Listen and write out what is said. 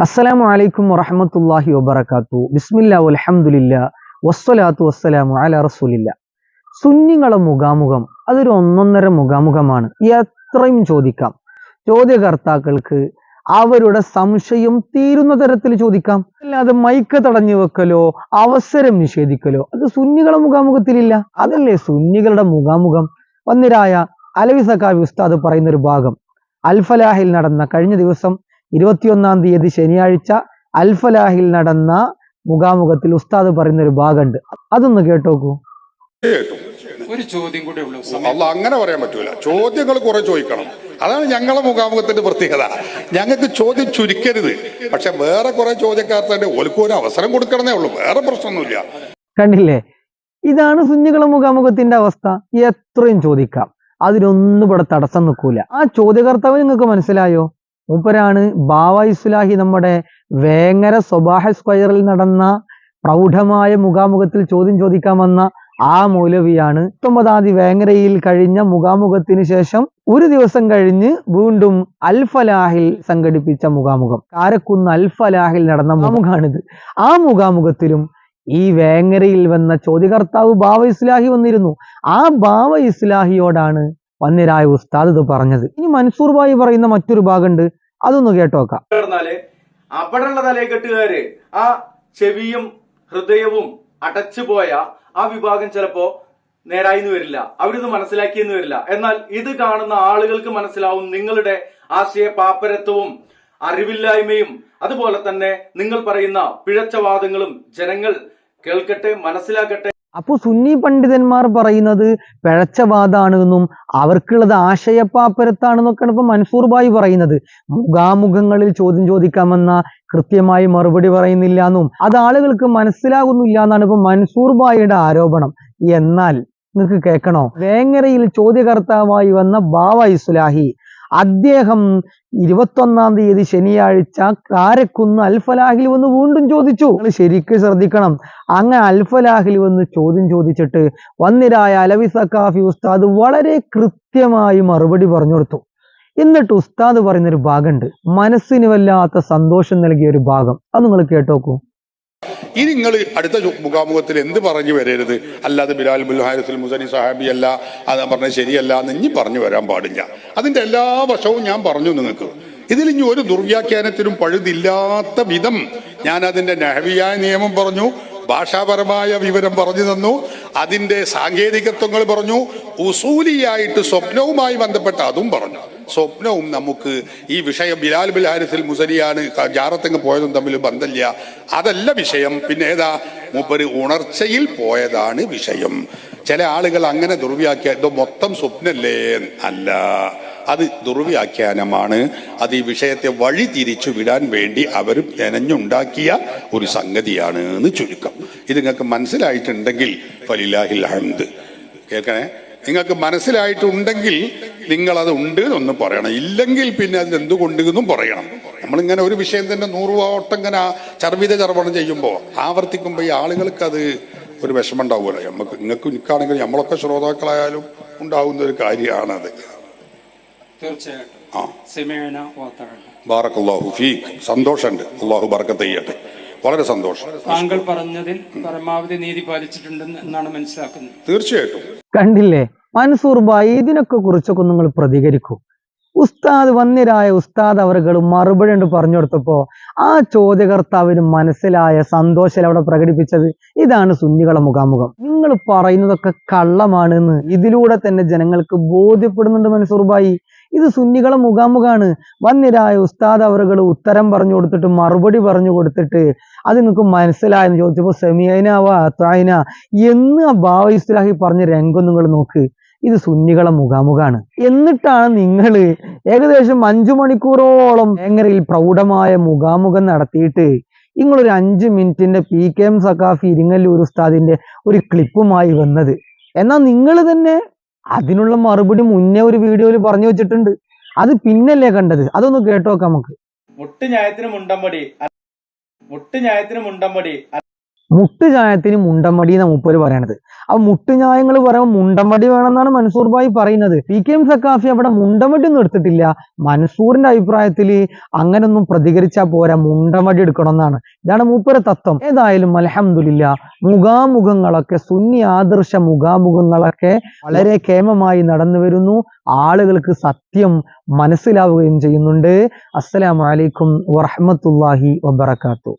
അസ്സലാമു അലൈക്കും വറഹമത്തല്ലാഹി വബർക്കാത്തു ബിസ്മില്ല അലഹമുല്ല വസ്സലാത്തു വസ്സലാമു അല റസൂലില്ല. സുന്നിങ്ങളെ മുഖാമുഖം അതൊരു ഒന്നൊന്നര മുഖാമുഖമാണ്. എത്രയും ചോദിക്കാം. ചോദ്യകർത്താക്കൾക്ക് അവരുടെ സംശയം തീരുന്ന തരത്തിൽ ചോദിക്കാം. അല്ലാതെ മൈക്ക് തടഞ്ഞു വെക്കലോ അവസരം നിഷേധിക്കലോ അത് സുന്നികളെ മുഖാമുഖത്തിലില്ല. അതല്ലേ സുന്നികളുടെ മുഖാമുഖം? വന്നിരായ അലവി സക്കാവി ഉസ്താദ് പറയുന്ന ഒരു ഭാഗം. അൽഫലാഹിൽ നടന്ന കഴിഞ്ഞ ദിവസം ഇരുപത്തിയൊന്നാം തീയതി ശനിയാഴ്ച അൽഫലാഹിൽ നടന്ന മുഖാമുഖത്തിൽ ഉസ്താദ് പറയുന്ന ഒരു ഭാഗമുണ്ട്. അതൊന്ന് കേട്ടോക്കൂ. ഒരു ചോദ്യം കൂടെ ഉള്ളൂ. അങ്ങനെ പറയാൻ പറ്റൂല. ചോദ്യങ്ങൾ കുറെ ചോദിക്കണം. അതാണ് ഞങ്ങളെ മുഖാമുഖത്തിന്റെ പ്രത്യേകത. ഞങ്ങൾക്ക് ചോദ്യം ചുരുക്കരുത്. പക്ഷെ വേറെ കുറെ ചോദ്യക്കാർക്ക് ഓൽക്കും ഒരു അവസരം കൊടുക്കണമേ ഉള്ളൂ. വേറെ പ്രശ്നമൊന്നുമില്ല. കണ്ടില്ലേ? ഇതാണ് സുന്നികളെ മുഖാമുഖത്തിന്റെ അവസ്ഥ. എത്രയും ചോദിക്കാം. അതിനൊന്നും ഇവിടെ തടസ്സം നിൽക്കൂല. ആ ചോദ്യകർത്താവ് നിങ്ങൾക്ക് മനസ്സിലായോ? മൂപ്പരാണ് ബാവ ഇസ്ലാഹി നമ്മുടെ വേങ്ങര സ്വബാഹ സ്ക്വയറിൽ നടന്ന പ്രൗഢമായ മുഖാമുഖത്തിൽ ചോദ്യം ചോദിക്കാൻ വന്ന ആ മൗലവിയാണ്. പത്തൊമ്പതാം വേങ്ങരയിൽ കഴിഞ്ഞ മുഖാമുഖത്തിന് ശേഷം ഒരു ദിവസം കഴിഞ്ഞ് വീണ്ടും അൽഫലാഹിൽ സംഘടിപ്പിച്ച മുഖാമുഖം. കാരക്കുന്ന് അൽഫലാഹിൽ നടന്ന മുഖാമുഖാണിത് ആ മുഖാമുഖത്തിലും ഈ വേങ്ങരയിൽ വന്ന ചോദ്യകർത്താവ് ബാവ ഇസ്ലാഹി വന്നിരുന്നു. ആ ബാവ ഇസ്ലാഹിയോടാണ് വന്നിരായ ഉസ്താദ് ഇത് പറഞ്ഞത്. ഇനി മൻസൂർ ബായി പറയുന്ന മറ്റൊരു ഭാഗമുണ്ട്. അതൊന്ന് കേട്ടു നോക്കാം അവിടെയുള്ള തലയെക്കെട്ടുകാര് ആ ചെവിയും ഹൃദയവും അടച്ചു പോയ ആ വിഭാഗം ചിലപ്പോ നേരായിന്ന് വരില്ല. അവരിത് മനസ്സിലാക്കിയെന്ന് വരില്ല. എന്നാൽ ഇത് കാണുന്ന ആളുകൾക്ക് മനസ്സിലാവും നിങ്ങളുടെ ആശയ പാപ്പരത്വവും അറിവില്ലായ്മയും. അതുപോലെ തന്നെ നിങ്ങൾ പറയുന്ന പിഴച്ചവാദങ്ങളും ജനങ്ങൾ കേൾക്കട്ടെ മനസ്സിലാക്കട്ടെ. അപ്പൊ സുന്നി പണ്ഡിതന്മാർ പറയുന്നത് പിഴച്ചവാദാണ് എന്നും അവർക്കുള്ളത് ആശയപ്പാപ്പരത്താണെന്നൊക്കെയാണ് ഇപ്പൊ മൻസൂർ ബായി പറയുന്നത്. മുഖാമുഖങ്ങളിൽ ചോദ്യം ചോദിക്കാമെന്ന കൃത്യമായി മറുപടി പറയുന്നില്ല എന്നും അത് ആളുകൾക്ക് മനസ്സിലാകുന്നില്ല എന്നാണ് ഇപ്പൊ മൻസൂർ ബായിയുടെ ആരോപണം. എന്നാൽ നിങ്ങൾക്ക് കേൾക്കണോ? വേങ്ങരയിൽ ചോദ്യകർത്താവായി വന്ന ബാവ ഇസ്ലാഹി അദ്ദേഹം ഇരുപത്തൊന്നാം തീയതി ശനിയാഴ്ച കാരക്കുന്ന് അൽഫലാഹിൽ വന്ന് വീണ്ടും ചോദിച്ചു. നിങ്ങൾ ശരിക്ക് ശ്രദ്ധിക്കണം. അങ്ങനെ അൽഫലാഹിൽ വന്ന് ചോദ്യം ചോദിച്ചിട്ട് വന്നിരായ അലവി സക്കാഫി ഉസ്താദ് വളരെ കൃത്യമായി മറുപടി പറഞ്ഞു കൊടുത്തു. എന്നിട്ട് ഉസ്താദ് പറയുന്നൊരു ഭാഗമുണ്ട്. മനസ്സിന് വല്ലാത്ത സന്തോഷം നൽകിയ ഒരു ഭാഗം. അത് നിങ്ങൾ കേട്ടോക്കൂ. ഇനി നിങ്ങൾ അടുത്ത മുഖാമുഖത്തിൽ എന്ത് പറഞ്ഞു വരരുത്? അല്ലാതെ ബിലാൽ ബുൽ ഹാരിസുൽ മുസനി സാഹാബി അല്ല അത് പറഞ്ഞത് ശരിയല്ല എന്ന് ഇനി പറഞ്ഞു വരാൻ പാടില്ല. അതിന്റെ എല്ലാ വശവും ഞാൻ പറഞ്ഞു നിങ്ങൾക്ക്. ഇതിൽ ഇനി ഒരു ദുർവ്യാഖ്യാനത്തിനും പഴുതില്ലാത്ത വിധം ഞാൻ അതിന്റെ നഹവിയായ നിയമം പറഞ്ഞു ഭാഷാപരമായ വിവരം പറഞ്ഞു തന്നു അതിന്റെ സാങ്കേതികത്വങ്ങൾ പറഞ്ഞു ഉസൂലിയായിട്ട് സ്വപ്നവുമായി ബന്ധപ്പെട്ട അതും പറഞ്ഞു. സ്വപ്നവും നമുക്ക് ഈ വിഷയം ബിലാൽ ബിൽ ഹാരിസിൽ മുസലിയാണ് ജാറത്തങ്ങ് പോയതും തമ്മിൽ ബന്ധമില്ല. അതല്ല വിഷയം. പിന്നെ ഏതാ? മൂപ്പര് ഉണർച്ചയിൽ പോയതാണ് വിഷയം. ചില ആളുകൾ അങ്ങനെ ദുർവ്യാഖ്യാ ഇതോ മൊത്തം സ്വപ്നല്ലേ അല്ല. അത് ദുർവ്യാഖ്യാനമാണ്. അത് ഈ വിഷയത്തെ വഴി തിരിച്ചു വിടാൻ വേണ്ടി അവർ നനഞ്ഞുണ്ടാക്കിയ ഒരു സംഗതിയാണ് എന്ന് ചുരുക്കം. ഇത് നിങ്ങൾക്ക് മനസ്സിലായിട്ടുണ്ടെങ്കിൽ ഫലിലാഹിൽ ഹംദ്. കേൾക്കണേ? നിങ്ങൾക്ക് മനസ്സിലായിട്ടുണ്ടെങ്കിൽ നിങ്ങൾ അത് ഉണ്ട് എന്നൊന്ന് പറയണം. ഇല്ലെങ്കിൽ പിന്നെ അതിന് എന്തുകൊണ്ട് എന്നും പറയണം. നമ്മളിങ്ങനെ ഒരു വിഷയം തന്നെ നൂറ് വട്ടം ഇങ്ങനെ ചർവിത ചർവണം ചെയ്യുമ്പോൾ ആവർത്തിക്കുമ്പോൾ ഈ ആളുകൾക്ക് അത് ഒരു വിഷമം ഉണ്ടാവുമല്ലോ നമുക്ക് നിങ്ങൾക്ക് നിൽക്കുകയാണെങ്കിൽ നമ്മളൊക്കെ ശ്രോതാക്കളായാലും ഉണ്ടാവുന്ന ഒരു കാര്യമാണത്. തീർച്ചയായിട്ടും. ആ. സെമേന വാർത്തകൾ ബാറക്കല്ലാഹു ഫീഖ് സന്തോഷമുണ്ട്. അള്ളാഹു ബർക്കത്ത് ചെയ്യട്ടെ വളരെ സന്തോഷം. താങ്കൾ പറഞ്ഞതിൽ പരമാവധി നീതി പാലിച്ചിട്ടുണ്ടെന്ന് എന്നാണ് മനസ്സിലാക്കുന്നത്. തീർച്ചയായിട്ടും. കണ്ടില്ലേ? മൻസൂർ ബായി ഇതിനൊക്കെ കുറിച്ചൊക്കെ നിങ്ങൾ പ്രതികരിക്കൂ. ഉസ്താദ് വന്നിരായ ഉസ്താദ് അവറുകൾ മറുപടി ഉണ്ട് പറഞ്ഞു കൊടുത്തപ്പോ ആ ചോദ്യകർത്താവിന് മനസ്സിലായ സന്തോഷം അവിടെ പ്രകടിപ്പിച്ചത്? ഇതാണ് സുന്നികളെ മുഖാമുഖം. നിങ്ങൾ പറയുന്നതൊക്കെ കള്ളമാണെന്ന് ഇതിലൂടെ തന്നെ ജനങ്ങൾക്ക് ബോധ്യപ്പെടുന്നുണ്ട് മൻസൂർ ബായി. ഇത് സുന്നികളെ മുഖാമുഖാണ് വന്നിരായ ഉസ്താദ് അവറുകൾ ഉത്തരം പറഞ്ഞു കൊടുത്തിട്ട് മറുപടി പറഞ്ഞു കൊടുത്തിട്ട് അത് നിങ്ങൾക്ക് മനസ്സിലായെന്ന് ചോദിച്ചപ്പോൾ സെമിയനാവ തായന എന്ന് ആ ബാവ ഇസ്ലാഹി പറഞ്ഞ രംഗം നിങ്ങൾ നോക്ക്. ഇത് സുന്നികളെ മുഖാമുഖാണ്. എന്നിട്ടാണ് നിങ്ങൾ ഏകദേശം അഞ്ചു മണിക്കൂറോളം വേങ്ങരയിൽ പ്രൗഢമായ മുഖാമുഖം നടത്തിയിട്ട് നിങ്ങളൊരു അഞ്ച് മിനിറ്റിന്റെ P K M Saqafi Iringallur ഉസ്താദിന്റെ ഒരു ക്ലിപ്പുമായി വന്നത്. എന്നാൽ നിങ്ങൾ തന്നെ അതിനുള്ള മറുപടി മുന്നേ ഒരു വീഡിയോയിൽ പറഞ്ഞു വെച്ചിട്ടുണ്ട്. അത് പിന്നല്ലേ കണ്ടത്? അതൊന്ന് കേട്ടോക്കാം നമുക്ക്. മുട്ട് ന്യായത്തിന് മുണ്ടമ്പടി. മുട്ട് ന്യായത്തിന് മുണ്ടമ്പടി. മുട്ടുചായത്തിന് മുണ്ടമടി എന്ന മൂപ്പര് പറയണത്. അപ്പൊ മുട്ടുചായങ്ങൾ പറയുമ്പോൾ മുണ്ടമടി വേണമെന്നാണ് മൻസൂർ ഭായി പറയുന്നത്. പി കെ എം സക്കാഫി അവിടെ മുണ്ടമടി ഒന്നും എടുത്തിട്ടില്ല. മൻസൂറിന്റെ അഭിപ്രായത്തിൽ അങ്ങനൊന്നും പ്രതികരിച്ചാൽ പോരാ മുണ്ടമടി എടുക്കണമെന്നാണ്. ഇതാണ് മൂപ്പര തത്വം. ഏതായാലും അലഹമില്ല മുഖാമുഖങ്ങളൊക്കെ സുന്നി ആദർശ മുഖാമുഖങ്ങളൊക്കെ വളരെ കേമമായി നടന്നു വരുന്നു. ആളുകൾക്ക് സത്യം മനസ്സിലാവുകയും ചെയ്യുന്നുണ്ട്. അസ്സലാമലൈക്കും വറഹമത്തല്ലാഹി വബർക്കാത്തു